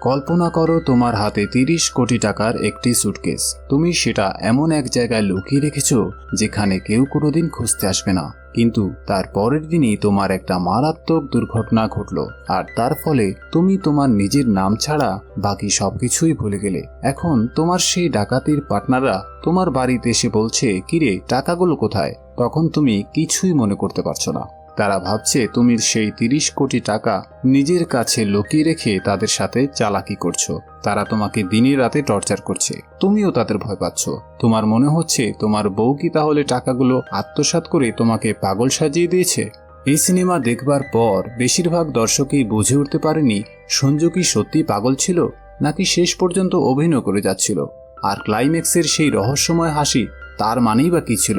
কল্পনা করো তোমার হাতে তিরিশ কোটি টাকার একটি সুটকেস তুমি সেটা এমন এক জায়গায় লুকিয়ে রেখেছ যেখানে কেউ কোনোদিন খুঁজতে আসবে না। কিন্তু তার পরের দিনই তোমার একটা মারাত্মক দুর্ঘটনা ঘটলো, আর তার ফলে তুমি তোমার নিজের নাম ছাড়া বাকি সবকিছুই ভুলে গেলে। এখন তোমার সেই ডাকাতির পার্টনাররা তোমার বাড়িতে এসে বলছে, কিরে, টাকাগুলো কোথায়? তখন তুমি কিছুই মনে করতে পারছ না। তারা ভাবছে তুমি সেই তিরিশ কোটি টাকা নিজের কাছে লুকিয়ে রেখে তাদের সাথে চালাকি করছ। তারা তোমাকে দিনে রাতে টর্চার করছে। তুমিও তাদের ভয় পাচ্ছ। তোমার মনে হচ্ছে তোমার বউ কি তাহলে টাকাগুলো আত্মসাৎ করে তোমাকে পাগল সাজিয়ে দিয়েছে? এই সিনেমা দেখবার পর বেশিরভাগ দর্শকই বুঝে উঠতে পারেনি, সঞ্জু কি সত্যি পাগল ছিল, নাকি শেষ পর্যন্ত অভিনয় করে যাচ্ছিল? আর ক্লাইম্যাক্সের সেই রহস্যময় হাসি তার মানেই বা কি ছিল?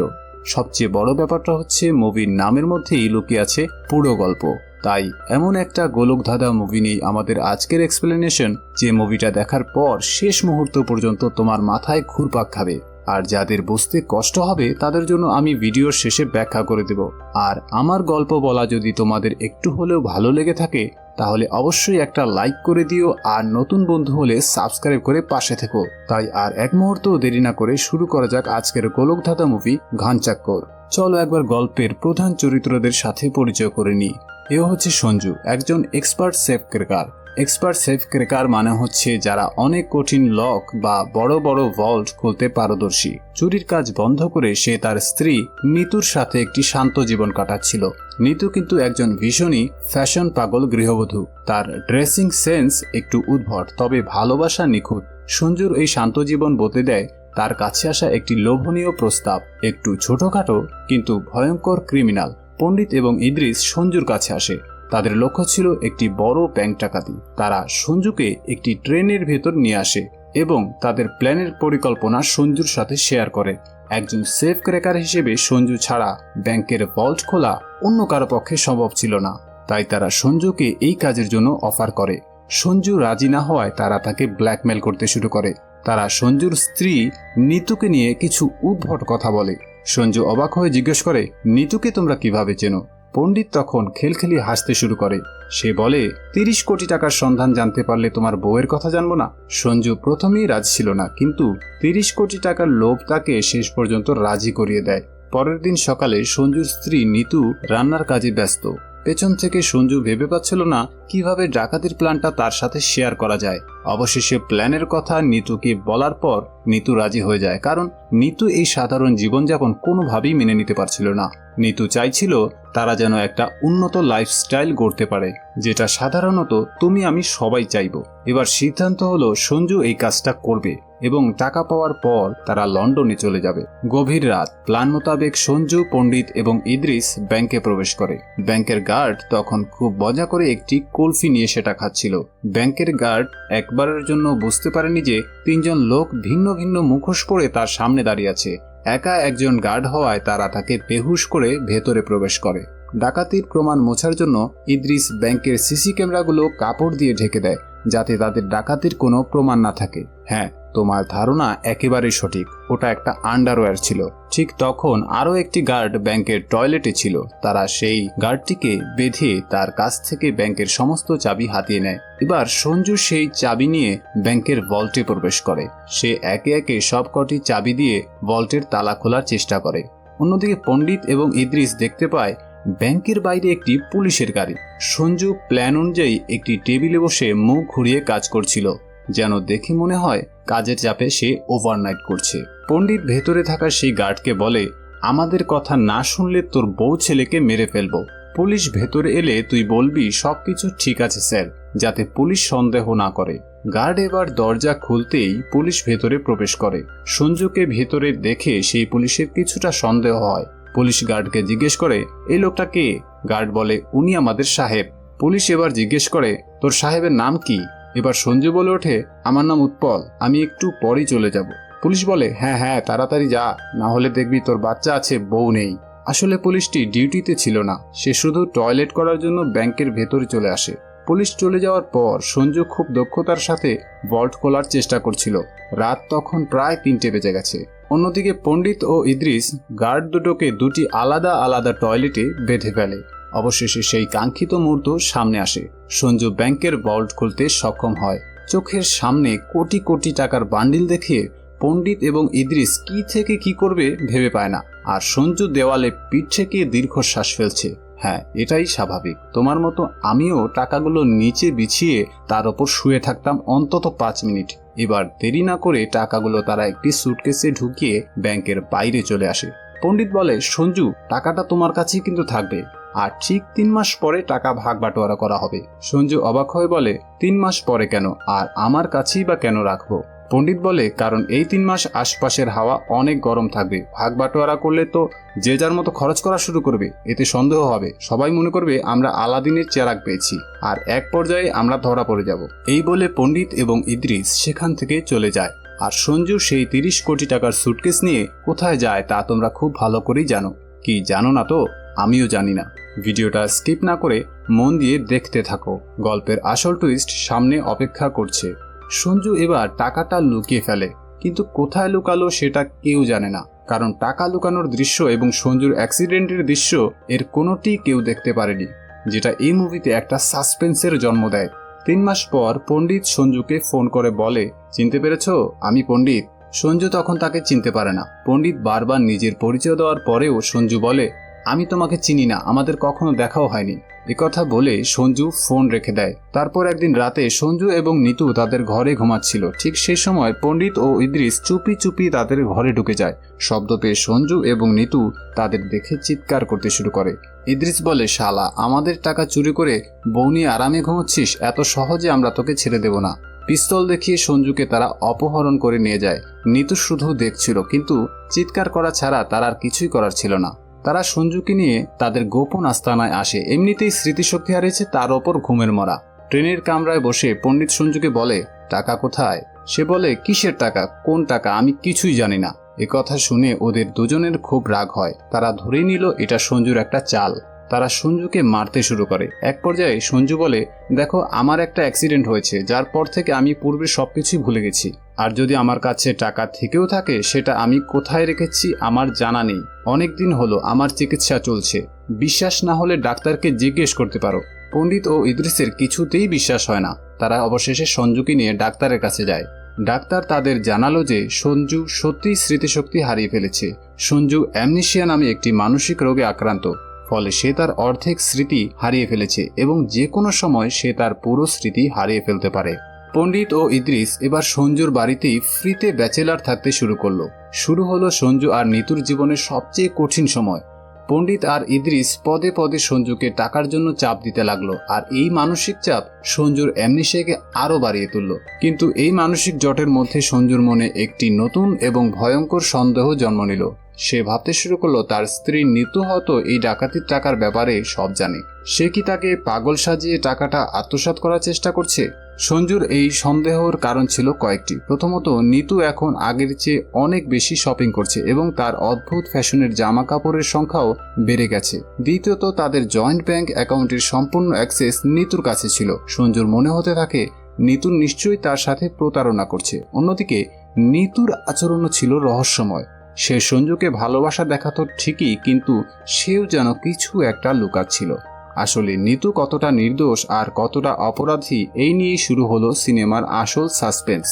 সবচেয়ে বড় ব্যাপারটা হচ্ছে, মুভির নামের মধ্যেই লুকিয়ে আছে পুরো গল্প। তাই এমন একটা গোলকধাঁধা মুভি নেই আমাদের আজকের এক্সপ্লেনেশন যে মুভিটা দেখার পর শেষ মুহূর্ত পর্যন্ত তোমার মাথায় ঘুরপাক খাবে। আর যাদের বুঝতে কষ্ট হবে, তাদের জন্য আমি ভিডিওর শেষে ব্যাখ্যা করে দেব। আর আমার গল্প বলা যদি তোমাদের একটু হলেও ভালো লেগে থাকে তাহলে অবশ্যই একটা লাইক করে দিও আর নতুন বন্ধু হলে সাবস্ক্রাইব করে পাশে থেকো। তাই আর এক মুহূর্ত দেরি না করে শুরু করা যাক আজকের গোলকধাতা মুভি ঘানচাক্কর চলো একবার গল্পের প্রধান চরিত্রদের সাথে পরিচয় করে নিই। এও হচ্ছে সঞ্জু, একজন expert safe cracker expert safe cracker মানে হচ্ছে যারা অনেক কঠিন লক বা বড় বড় ভল্ট খুলতে পারদর্শী। চুরির কাজ বন্ধ করে সে তার স্ত্রী নিতুর সাথে একটি শান্ত জীবন কাটাচ্ছিল। নিতু কিন্তু একজন ভীষণই ফ্যাশন পাগল গৃহবধূ। তার ড্রেসিং সেন্স একটু উদ্ভট, তবে ভালোবাসা নিখুঁত। সঞ্জুর এই শান্ত জীবন বদলে দেয় তার কাছে আসা একটি লোভনীয় প্রস্তাব। একটু ছোটখাটো, কিন্তু ভয়ঙ্কর ক্রিমিনাল পণ্ডিত এবং ইদ্রিস সঞ্জুর কাছে আসে। তাদের লক্ষ্য ছিল একটি বড় ব্যাংক ডাকাতি। তারা সঞ্জুকে একটি ট্রেনের ভেতর নিয়ে আসে এবং তাদের প্ল্যানের পরিকল্পনা সঞ্জুর সাথে শেয়ার করে। একজন সেফ ক্রেকার হিসেবে সঞ্জু ছাড়া ব্যাংকের ভল্ট খোলা অন্য কারও পক্ষে সম্ভব ছিল না। তাই তারা সঞ্জুকে এই কাজের জন্য অফার করে। সঞ্জু রাজি না হওয়ায় তারা তাকে ব্ল্যাকমেল করতে শুরু করে। তারা সঞ্জুর স্ত্রী নিতুকে নিয়ে কিছু উদ্ভট কথা বলে। সঞ্জু অবাক হয়ে জিজ্ঞেস করে, নিতুকে তোমরা কীভাবে চেনো? পণ্ডিত তখন খেলখেলি হাসতে শুরু করে। সে বলে, তিরিশ কোটি টাকার সন্ধান জানতে পারলে তোমার বউয়ের কথা জানব না? সঞ্জু প্রথমেই রাজি ছিল না, কিন্তু তিরিশ কোটি টাকার লোভ তাকে শেষ পর্যন্ত রাজি করিয়ে দেয়। পরের দিন সকালে সঞ্জুর স্ত্রী নিতু রান্নার কাজে ব্যস্ত। পেছন থেকে সঞ্জু ভেবে পাচ্ছিল না কীভাবে ডাকাতির প্ল্যানটা তার সাথে শেয়ার করা যায়। অবশেষে প্ল্যানের কথা নিতুকে বলার পর নিতু রাজি হয়ে যায়, কারণ নিতু এই সাধারণ জীবনযাপন কোনোভাবেই মেনে নিতে পারছিল না। নিতু চাইছিল তারা যেন একটা উন্নত লাইফস্টাইল গড়তে পারে, যেটা সাধারণত তুমি আমি সবাই চাইব। এবার সিদ্ধান্ত হলো সঞ্জু এই কাজটা করবে। এবং টাকা পাওয়ার পর তারা লন্ডনে চলে যাবে। গভীর রাত, প্ল্যান মোতাবেক সঞ্জু, পণ্ডিত এবং ইদ্রিস ব্যাংকে প্রবেশ করে। ব্যাংকের গার্ড তখন খুব মজা করে একটি কুলফি নিয়ে সেটা খাচ্ছিল। ব্যাংকের গার্ড একবারের জন্য বুঝতে পারেনি যে তিনজন লোক ভিন্ন ভিন্ন মুখোশ পরে তার সামনে দাঁড়িয়ে আছে। একা একজন গার্ড হওয়ায় তারা তাকে বেহুশ করে ভেতরে প্রবেশ করে। ডাকাতির প্রমাণ মোছার জন্য ইদ্রিস ব্যাংকের সিসি ক্যামেরাগুলো কাপড় দিয়ে ঢেকে দেয়, যাতে তাদের ডাকাতির কোনো প্রমাণ না থাকে। হ্যাঁ তোমার ধারণা একেবারেই সঠিক। ওটা একটা আন্ডারওয়্যার ছিল। ঠিক তখন আরও একটি গার্ড ব্যাংকের টয়লেটে ছিল। তারা সেই গার্ডটিকে বেঁধে তার কাছ থেকে ব্যাংকের সমস্ত চাবি হাতিয়ে নেয়। এবার সঞ্জু সেই চাবি নিয়ে ব্যাংকের ভল্টে প্রবেশ করে। সে একে একে সবকটি চাবি দিয়ে ভল্টের তালা খোলার চেষ্টা করে। অন্যদিকে পণ্ডিত এবং ইদ্রিস দেখতে পায়, ব্যাংকের বাইরে একটি পুলিশের গাড়ি। সঞ্জু প্ল্যান অনুযায়ী একটি টেবিলে বসে মুখ ঘুরিয়ে কাজ করছিল, যেন দেখে মনে হয় কাজের চাপে সে ওভারনাইট করছে। পণ্ডিত ভেতরে থাকা সেই গার্ডকে বলে, আমাদের কথা না শুনলে তোর বউ ছেলেকে মেরে ফেলব। পুলিশ ভেতরে এলে তুই বলবি, সবকিছু ঠিক আছে স্যার, যাতে পুলিশ সন্দেহ না করে। গার্ড এবার দরজা খুলতেই পুলিশ ভেতরে প্রবেশ করে। সঞ্জুকে ভেতরে দেখে সেই পুলিশের কিছুটা সন্দেহ হয়। পুলিশ গার্ডকে জিজ্ঞেস করে এই লোকটা কে? গার্ড বলে, উনি আমাদের সাহেব। পুলিশ এবার জিজ্ঞেস করে, তোর সাহেবের নাম কি? এবার সঞ্জু বলে ওঠে, আমার নাম উৎপল, আমি একটু পরেই চলে যাব। পুলিশ বলে হ্যাঁ হ্যাঁ তাড়াতাড়ি যা, না হলে দেখবি তোর বাচ্চা আছে, বউ নেই। আসলে পুলিশটি ডিউটিতে ছিল না, সে শুধু টয়লেট করার জন্য ব্যাংকের ভেতরে চলে আসে। পুলিশ চলে যাওয়ার পর সঞ্জু খুব দক্ষতার সাথে ভল্ট খোলার চেষ্টা করছিল। রাত তখন প্রায় তিনটে বেজে গেছে। অন্যদিকে পণ্ডিত ও ইদ্রিস গার্ড দুটোকে দুটি আলাদা আলাদা টয়লেটে বেঁধে ফেলে। অবশেষে সেই কাঙ্ক্ষিত মুহূর্ত সামনে আসে। সঞ্জু ব্যাংকের বল্ট খুলতে সক্ষম হয়। চোখের সামনে কোটি কোটি টাকার বান্ডিল দেখে পণ্ডিত এবং ইদ্রিস কি থেকে কি করবে ভেবে পায় না। আর সঞ্জু দেওয়ালে পিঠ থেকে দীর্ঘশ্বাস ফেলছে। হ্যাঁ এটাই স্বাভাবিক। তোমার মতো আমিও টাকাগুলো নিচে বিছিয়ে তার ওপর শুয়ে থাকতাম অন্তত পাঁচ মিনিট। এবার দেরি না করে টাকাগুলো তারা একটি সুটকেসে ঢুকিয়ে ব্যাংকের বাইরে চলে আসে। পণ্ডিত বলে, সঞ্জু, টাকাটা তোমার কাছেই কিন্তু থাকবে। আর ঠিক তিন মাস পরে টাকা ভাগ বাটোয়ারা করা হবে। সঞ্জু অবাক হয়ে বলে, তিন মাস পরে কেন? আর আমার কাছেই বা কেন রাখব? পণ্ডিত বলে, কারণ এই তিন মাস আশপাশের হাওয়া অনেক গরম থাকবে। ভাগ বাটোয়ারা করলে তো যে যার মতো খরচ করা শুরু করবে। এতে সন্দেহ হবে। সবাই মনে করবে আমরা আলাদিনের চেরাক পেয়েছি। আর এক পর্যায়ে আমরা ধরা পড়ে যাব। এই বলে পণ্ডিত এবং ইদ্রিস সেখান থেকে চলে যায়। আর সঞ্জু সেই তিরিশ কোটি টাকার সুটকেস নিয়ে কোথায় যায় তা তোমরা খুব ভালো করেই জানো। কি জানো না তো? আমিও জানি না। ভিডিওটা স্কিপ না করে মন দিয়ে দেখতে থাকো। গল্পের আসল টুইস্ট সামনে অপেক্ষা করছে। সঞ্জু এবার টাকাটা লুকিয়ে ফেলে। কিন্তু কোথায় লুকালো সেটা কেউ জানে না। কারণ টাকা লুকানোর দৃশ্য এবং সঞ্জুর অ্যাক্সিডেন্টের দৃশ্য এর কোনোটি কেউ দেখতে পারেনি, যেটা এই মুভিতে একটা সাসপেন্সের জন্ম দেয়। তিন মাস পর পণ্ডিত সঞ্জুকে ফোন করে বলে, চিনতে পেরেছ? আমি পণ্ডিত। সঞ্জু তখন তাকে চিনতে পারে না। পণ্ডিত বারবার নিজের পরিচয় দেওয়ার পরেও সঞ্জু বলে আমি তোমাকে চিনি না, আমাদের কখনো দেখাও হয়নি। একথা বলে সঞ্জু ফোন রেখে দেয়। তারপর একদিন রাতে সঞ্জু এবং নিতু তাদের ঘরে ঘুমাচ্ছিল। ঠিক সে সময় পণ্ডিত ও ইদ্রিস চুপি চুপি তাদের ঘরে ঢুকে যায়। শব্দ পেয়ে সঞ্জু এবং নিতু তাদের দেখে চিৎকার করতে শুরু করে। ইদ্রিস বলে, শালা, আমাদের টাকা চুরি করে বৌনি আরামে ঘুমাচ্ছিস? এত সহজে আমরা তোকে ছেড়ে দেব না। পিস্তল দেখিয়ে সঞ্জুকে তারা অপহরণ করে নিয়ে যায়। নিতু শুধু দেখছিল, কিন্তু চিৎকার করা ছাড়া তার আর কিছুই করার ছিল না। তারা সঞ্জুকে নিয়ে তাদের গোপন আস্তানায় আসে। এমনিতেই স্মৃতিশক্তি হারিয়েছে তার ওপর ঘুমের মরা। ট্রেনের কামরায় বসে পণ্ডিত সঞ্জুকে বলে, টাকা কোথায়? সে বলে, কিসের টাকা? কোন টাকা? আমি কিছুই জানি না। কথা শুনে ওদের দুজনের খুব রাগ হয়। তারা ধরে নিল, এটা সঞ্জুর একটা চাল। তারা সঞ্জুকে মারতে শুরু করে। এক পর্যায়ে সঞ্জু বলে, দেখো, আমার একটা অ্যাক্সিডেন্ট হয়েছে, যার পর থেকে আমি পূর্বে সবকিছুই ভুলে গেছি। আর যদি আমার কাছে টাকা থেকেও থাকে, সেটা আমি কোথায় রেখেছি আমার জানা নেই। অনেক দিন হলো আমার চিকিৎসা চলছে। বিশ্বাস না হলে ডাক্তারকে জিজ্ঞেস করতে পারো। পণ্ডিত ও ইদ্রিসের কিছুতেই বিশ্বাস হয় না। তারা অবশেষে সঞ্জুকে নিয়ে ডাক্তারের কাছে যায়। ডাক্তার তাদের জানালো যে, সঞ্জু সত্যিই স্মৃতিশক্তি হারিয়ে ফেলেছে। সঞ্জু অ্যামনিশিয়া নামে একটি মানসিক রোগে আক্রান্ত। ফলে সে তার অর্ধেক স্মৃতি হারিয়ে ফেলেছে এবং যে কোনো সময় সে তার পুরো স্মৃতি হারিয়ে ফেলতে পারে। পণ্ডিত ও ইদ্রিস এবার সঞ্জুর বাড়িতেই ফ্রিতে ব্যাচেলার থাকতে শুরু করল। শুরু হলো সঞ্জু আর নিতুর জীবনের সবচেয়ে কঠিন সময়। পণ্ডিত আর ইদ্রিস পদে পদে সঞ্জুকে টাকার জন্য চাপ দিতে লাগল আর এই মানসিক চাপ সঞ্জুর এমনিশিয়াকে আরও বাড়িয়ে তুলল। কিন্তু এই মানসিক জটের মধ্যে সঞ্জুর মনে একটি নতুন এবং ভয়ঙ্কর সন্দেহ জন্ম নিল। সে ভাবতে শুরু করল, তার স্ত্রী নিতু হয়তো এই ডাকাতির টাকার ব্যাপারে সব জানে। সে কি তাকে পাগল সাজিয়ে টাকাটা আত্মসাৎ করার চেষ্টা করছে? সঞ্জুর এই সন্দেহর কারণ ছিল কয়েকটি। প্রথমত, নিতু এখন আগের চেয়ে অনেক বেশি শপিং করছে এবং তার অদ্ভুত ফ্যাশনের জামা কাপড়ের সংখ্যাও বেড়ে গেছে। দ্বিতীয়ত, তাদের জয়েন্ট ব্যাংক অ্যাকাউন্টের সম্পূর্ণ অ্যাক্সেস নিতুর কাছে ছিল। সঞ্জুর মনে হতে থাকে নিতুর নিশ্চয়ই তার সাথে প্রতারণা করছে। অন্যদিকে, নিতুর আচরণও ছিল রহস্যময়। সে সঞ্জুকে ভালোবাসা দেখাতো ঠিকই, কিন্তু সেও যেন কিছু একটা লুকাচ্ছিল। আসলে নিতু কতটা নির্দোষ আর কতটা অপরাধী, এই নিয়েই শুরু হলো সিনেমার আসল সাসপেন্স।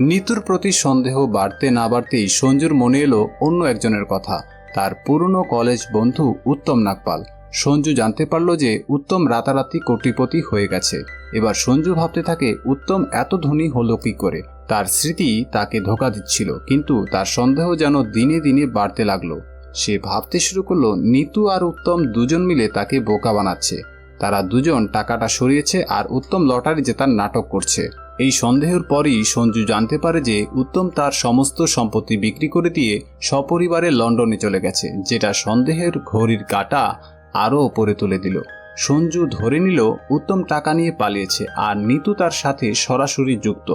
নিতুর প্রতি সন্দেহ বাড়তে না বাড়তেই সঞ্জুর মনে এলো অন্য একজনের কথা। তার পুরনো কলেজ বন্ধু উত্তম নাগপাল। সঞ্জু জানতে পারল যে উত্তম রাতারাতি কোটিপতি হয়ে গেছে। এবার সঞ্জু ভাবতে থাকে, উত্তম এত ধনী হলো কি করে? তার স্মৃতি তাকে ধোকা দিচ্ছিল, কিন্তু তার সন্দেহ যেন দিনে দিনে বাড়তে লাগল। সে ভাবতে শুরু করল, নিতু আর উত্তম দুজন মিলে তাকে বোকা বানাচ্ছে। তারা দুজন টাকাটা সরিয়েছে আর উত্তম লটারি জেতার নাটক করছে। এই সন্দেহের পরই সঞ্জু জানতে পারে যে উত্তম তার সমস্ত সম্পত্তি বিক্রি করে দিয়ে সপরিবারে লন্ডনে চলে গেছে, যেটা সন্দেহের ঘড়ির কাটা আরও ওপরে তুলে দিল। সঞ্জু ধরে নিল, উত্তম টাকা নিয়ে পালিয়েছে আর নিতু তার সাথে সরাসরি যুক্ত।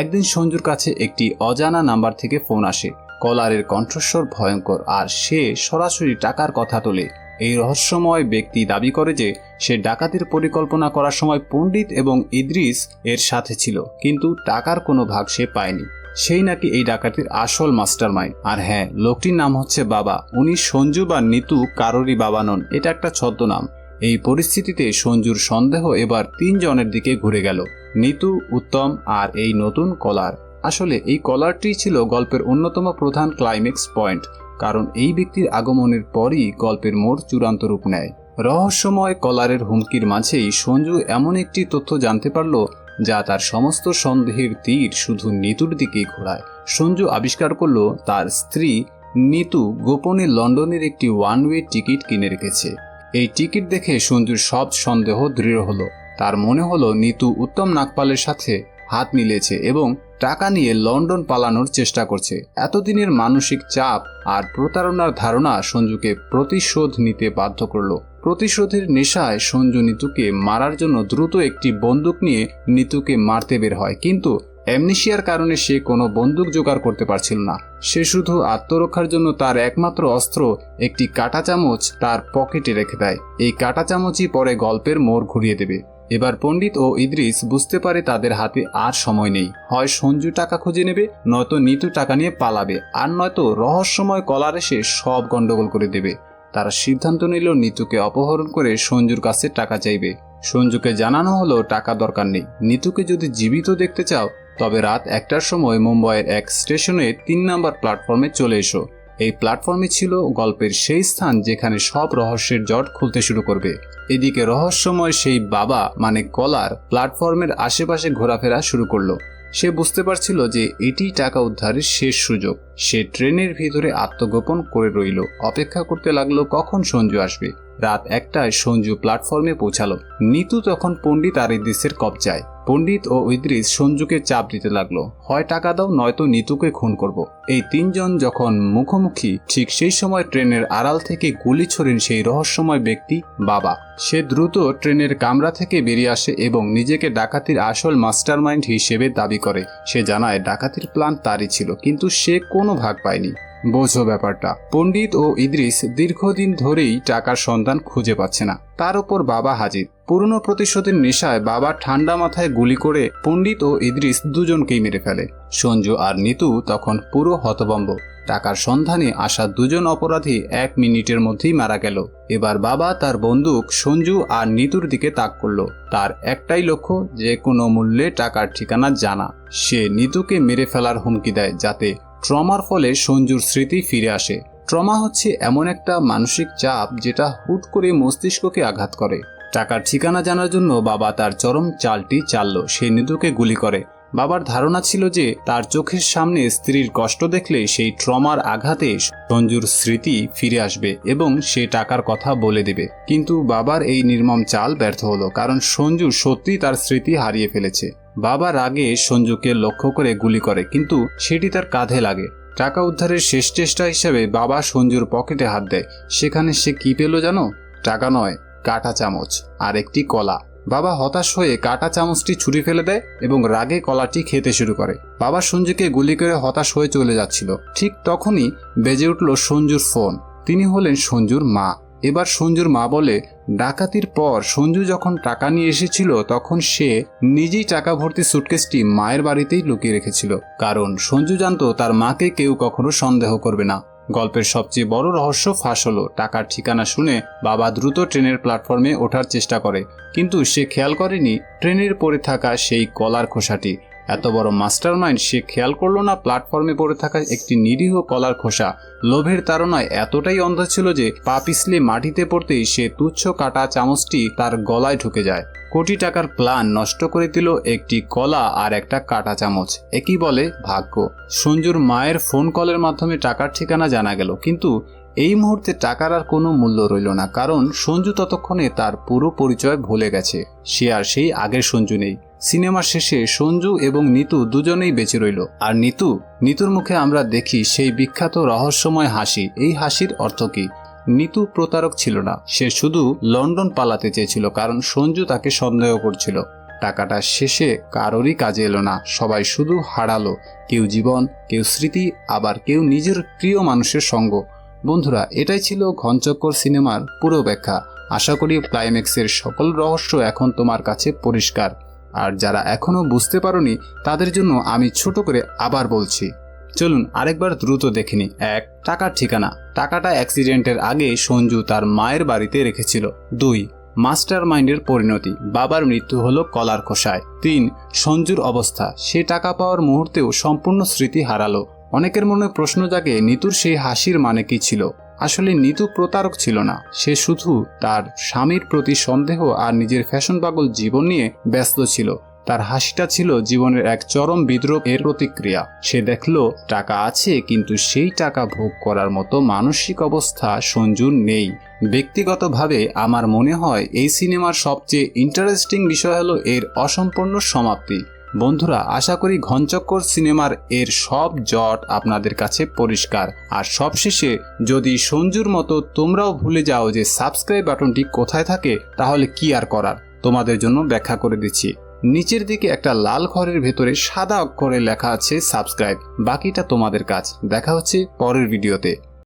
একদিন সঞ্জুর কাছে একটি অজানা নাম্বার থেকে ফোন আসে। কলারের কণ্ঠস্বর ভয়ঙ্কর, আর সে সরাসরি টাকার কথা তোলে। এই রহস্যময় ব্যক্তি দাবি করে যে, সে ডাকাতির পরিকল্পনা করার সময় পণ্ডিত এবং ইদ্রিস এর সাথে ছিল, কিন্তু টাকার কোনো ভাগ সে পায়নি। সেই নাকি এই ডাকাতির আসল মাস্টার মাইন্ড আর হ্যাঁ লোকটির নাম হচ্ছে বাবা। উনি সঞ্জু বা নিতু কারোরই বাবা নন, এটা একটা ছদ্মনাম। এই পরিস্থিতিতে সঞ্জুর সন্দেহ এবার তিনজনের দিকে ঘুরে গেল। নিতু, উত্তম আর এই নতুন কলার। আসলে এই কলারটি ছিল গল্পের অন্যতম প্রধান ক্লাইম্যাক্স পয়েন্ট কারণ এই ব্যক্তির আগমনের পরই গল্পের মোড় চূড়ান্ত রূপ নেয়। রহস্যময় কলারের হুমকির মাঝেই সঞ্জু এমন একটি তথ্য জানতে পারল, যা তার সমস্ত সন্দেহের তীর শুধু নিতুর দিকেই ঘোরায়। সঞ্জু আবিষ্কার করল, তার স্ত্রী নিতু গোপনে লন্ডনের একটি ওয়ান ওয়ে টিকিট কিনে রেখেছে। এই টিকিট দেখে সঞ্জুর সব সন্দেহ দৃঢ় হলো। তার মনে হলো নিতু উত্তম নাগপালের সাথে হাত মিলেছে এবং টাকা নিয়ে লন্ডন পালানোর চেষ্টা করছে। এতদিনের মানসিক চাপ আর প্রতারণার ধারণা সঞ্জুকে প্রতিশোধ নিতে বাধ্য করল। প্রতিশোধের নেশায় সঞ্জু নিতুকে মারার জন্য দ্রুত একটি বন্দুক নিয়ে নিতুকে মারতে বের হয়। কিন্তু অ্যামনিশিয়ার কারণে সে কোনো বন্দুক জোগাড় করতে পারছিল না। সে শুধু আত্মরক্ষার জন্য তার একমাত্র অস্ত্র, একটি কাঁটা চামচ তার পকেটে রেখে দেয়। এই কাটা চামচই পরে গল্পের মোড় ঘুরিয়ে দেবে। এবার পণ্ডিত ও ইদ্রিস বুঝতে পারে তাদের হাতে আর সময় নেই। হয় সঞ্জু টাকা খুঁজে নেবে, নয়তো নিতু টাকা নিয়ে পালাবে, আর নয়তো রহস্যময় কলার এসে সব গন্ডগোল করে দেবে। তারা সিদ্ধান্ত নিল নিতুকে অপহরণ করে সঞ্জুর কাছে টাকা চাইবে। সঞ্জুকে জানানো হলো, টাকা দরকার নেই। নিতুকে যদি জীবিত দেখতে চাও তবে রাত একটার সময় মুম্বাইয়ের এক স্টেশনে তিন নম্বর প্ল্যাটফর্মে চলে এসো। এই প্ল্যাটফর্মে ছিল গল্পের সেই স্থান যেখানে সব রহস্যের জট খুলতে শুরু করবে। এদিকে রহস্যময় সেই বাবা মানে কলার প্ল্যাটফর্মের আশেপাশে ঘোরাফেরা শুরু করল। সে বুঝতে পারছিল যে এটি টাকা উদ্ধারের শেষ সুযোগ। সে ট্রেনের ভিতরে আত্মগোপন করে রইল। অপেক্ষা করতে লাগল কখন সঞ্জু আসবে। রাত একটায় সঞ্জু প্ল্যাটফর্মে পৌঁছালো। নিতু তখন পণ্ডিত আর ইদ্রিসের কবজায়। পণ্ডিত ও ইদ্রিস সঞ্জুকে চাপ দিতে লাগল। হয় টাকা দাও, নয়তো নিতুকে খুন করব। এই তিনজন যখন মুখোমুখি, ঠিক সেই সময় ট্রেনের আড়াল থেকে গুলি ছড়েন সেই রহস্যময় ব্যক্তি বাবা। সে দ্রুত ট্রেনের কামরা থেকে বেরিয়ে আসে এবং নিজেকে ডাকাতির আসল মাস্টারমাইন্ড হিসেবে দাবি করে। সে জানায়, ডাকাতির প্ল্যান তারই ছিল, কিন্তু সে কোনো ভাগ পায়নি। বোঝো ব্যাপারটা। পণ্ডিত ও ইদ্রিস দীর্ঘদিন ধরেই টাকার সন্ধান খুঁজে পাচ্ছে না। তার উপর বাবা হাজির। পুরনো প্রতিশোধের নেশায় বাবা ঠান্ডা মাথায় গুলি করে পণ্ডিত ও ইদ্রিস দুজনকেই মেরে ফেলে। সঞ্জু আর নিতু তখন পুরো হতবম্ব টাকার সন্ধানে আসা দুজন অপরাধী এক মিনিটের মধ্যেই মারা গেল। এবার বাবা তার বন্দুক সঞ্জু আর নিতুর দিকে তাক করল। তার একটাই লক্ষ্য, যে কোনো মূল্যে টাকার ঠিকানা জানা। সে নিতুকে মেরে ফেলার হুমকি দেয় যাতে ট্রমার ফলে সঞ্জুর স্মৃতি ফিরে আসে। ট্রমা হচ্ছে এমন একটা মানসিক চাপ যেটা হুট করে মস্তিষ্ককে আঘাত করে। টাকার ঠিকানা জানার জন্য বাবা তার চরম চালটি চালল। সে নিদুকে গুলি করে। বাবার ধারণা ছিল যে তার চোখের সামনে স্ত্রীর কষ্ট দেখলে সেই ট্রমার আঘাতে সঞ্জুর স্মৃতি ফিরে আসবে এবং সে টাকার কথা বলে দেবে। কিন্তু বাবার এই নির্মম চাল ব্যর্থ হলো, কারণ সঞ্জু সত্যি তার স্মৃতি হারিয়ে ফেলেছে। বাবা রাগে সঞ্জুকে লক্ষ্য করে গুলি করে, কিন্তু সেটি তার কাঁধে লাগে। টাকা উদ্ধারের শেষ চেষ্টা হিসেবে বাবা সঞ্জুর পকেটে হাত দেয়। সেখানে সে কি পেল জানো? টাকা নয়। কাটা চামচ আর একটি কলা। বাবা হতাশ হয়ে কাটা চামচটি ছুরি ফেলে দেয় এবং রাগে কলাটি খেতে শুরু করে। বাবা সঞ্জুকে গুলি করে হতাশ হয়ে চলে যাচ্ছিল। ঠিক তখনই বেজে উঠল সঞ্জুর ফোন। তিনি হলেন সঞ্জুর মা। এবার সঞ্জুর মা বলে, ডাকাতির পর সঞ্জু যখন টাকা নিয়ে এসেছিল, তখন সে নিজেই টাকা ভর্তি সুটকেসটি মায়ের বাড়িতেই লুকিয়ে রেখেছিল। কারণ সঞ্জু জানতো তার মাকে কেউ কখনো সন্দেহ করবে না। গল্পের সবচেয়ে বড় রহস্য ফাঁস হলো। টাকার ঠিকানা শুনে বাবা দ্রুত ট্রেনের প্ল্যাটফর্মে ওঠার চেষ্টা করে। কিন্তু সে খেয়াল করেনি, ট্রেনের পরে থাকা সেই কলার খোসাটি। এত বড় মাস্টারমাইন্ড সে খেয়াল করল না প্ল্যাটফর্মে পড়ে থাকা একটি নিরীহ কলার খোসা। লোভের তাড়নায় এতটাই অন্ধ ছিল যে পা পিছলে মাটিতে পড়তেই সে তুচ্ছ কাটা চামচটি তার গলায় ঢুকে যায়। কোটি টাকার প্ল্যান নষ্ট করে দিল একটি কলা আর একটা কাটা চামচ। একই বলে, ভাগ্য। সঞ্জুর মায়ের ফোন কলের মাধ্যমে টাকার ঠিকানা জানা গেল, কিন্তু এই মুহূর্তে টাকার আর কোনো মূল্য রইল না, কারণ সঞ্জু ততক্ষণে তার পুরো পরিচয় ভুলে গেছে। সে আর সেই আগের সঞ্জু নেই। সিনেমার শেষে সঞ্জু এবং নিতু দুজনেই বেঁচে রইল। আর নিতু, নিতুর মুখে আমরা দেখি সেই বিখ্যাত রহস্যময় হাসি। এই হাসির অর্থ কি? নিতু প্রতারক ছিল না। সে শুধু লন্ডন পালাতে চেয়েছিল, কারণ সঞ্জু তাকে সন্দেহ করছিল। টাকাটা শেষে কারোরই কাজে এলো না। সবাই শুধু হারালো। কেউ জীবন, কেউ স্মৃতি, আবার কেউ নিজের প্রিয় মানুষের সঙ্গ। বন্ধুরা, এটাই ছিল ঘনচক্কর সিনেমার পুরো ব্যাখ্যা। আশা করি ক্লাইম্যাক্সের সকল রহস্য এখন তোমার কাছে পরিষ্কার। আর যারা এখনও বুঝতে পারোনি, তাদের জন্য আমি ছোট করে আবার বলছি। চলুন আরেকবার দ্রুত দেখে নিই। এক, টাকার ঠিকানা। টাকাটা অ্যাক্সিডেন্টের আগে সঞ্জু তার মায়ের বাড়িতে রেখেছিল। দুই মাস্টার মাইন্ডের পরিণতি। বাবার মৃত্যু হলো কলার খোসায়। তিন, সঞ্জুর অবস্থা। সে টাকা পাওয়ার মুহূর্তেও সম্পূর্ণ স্মৃতি হারালো। অনেকের মনে প্রশ্ন জাগে, নিতুর সেই হাসির মানে কি ছিল? আসলে নিতু প্রতারক ছিল না। সে শুধু তার স্বামীর প্রতি সন্দেহ আর নিজের ফ্যাশন পাগল জীবন নিয়ে ব্যস্ত ছিল। তার হাসিটা ছিল জীবনের এক চরম বিদ্রোহের প্রতিক্রিয়া। সে দেখল, টাকা আছে, কিন্তু সেই টাকা ভোগ করার মতো মানসিক অবস্থা সঞ্জুর নেই। ব্যক্তিগতভাবে আমার মনে হয়, এই সিনেমার সবচেয়ে ইন্টারেস্টিং বিষয় হলো এর অসম্পূর্ণ সমাপ্তি। বন্ধুরা, আশা করি ঘনচক্কর সিনেমার এর সব জট আপনাদের কাছে পরিষ্কার। আর সবশেষে, যদি সঞ্জুর মতো তোমরাও ভুলে যাও যে সাবস্ক্রাইব বাটনটি কোথায় থাকে, তাহলে কি আর করার? তোমাদের জন্য ব্যাখ্যা করে দিচ্ছি। নিচের দিকে একটা লাল ঘরের ভেতরে সাদা অক্ষরে লেখা আছে সাবস্ক্রাইব। বাকিটা তোমাদের কাজ। দেখা হচ্ছে পরের ভিডিওতে।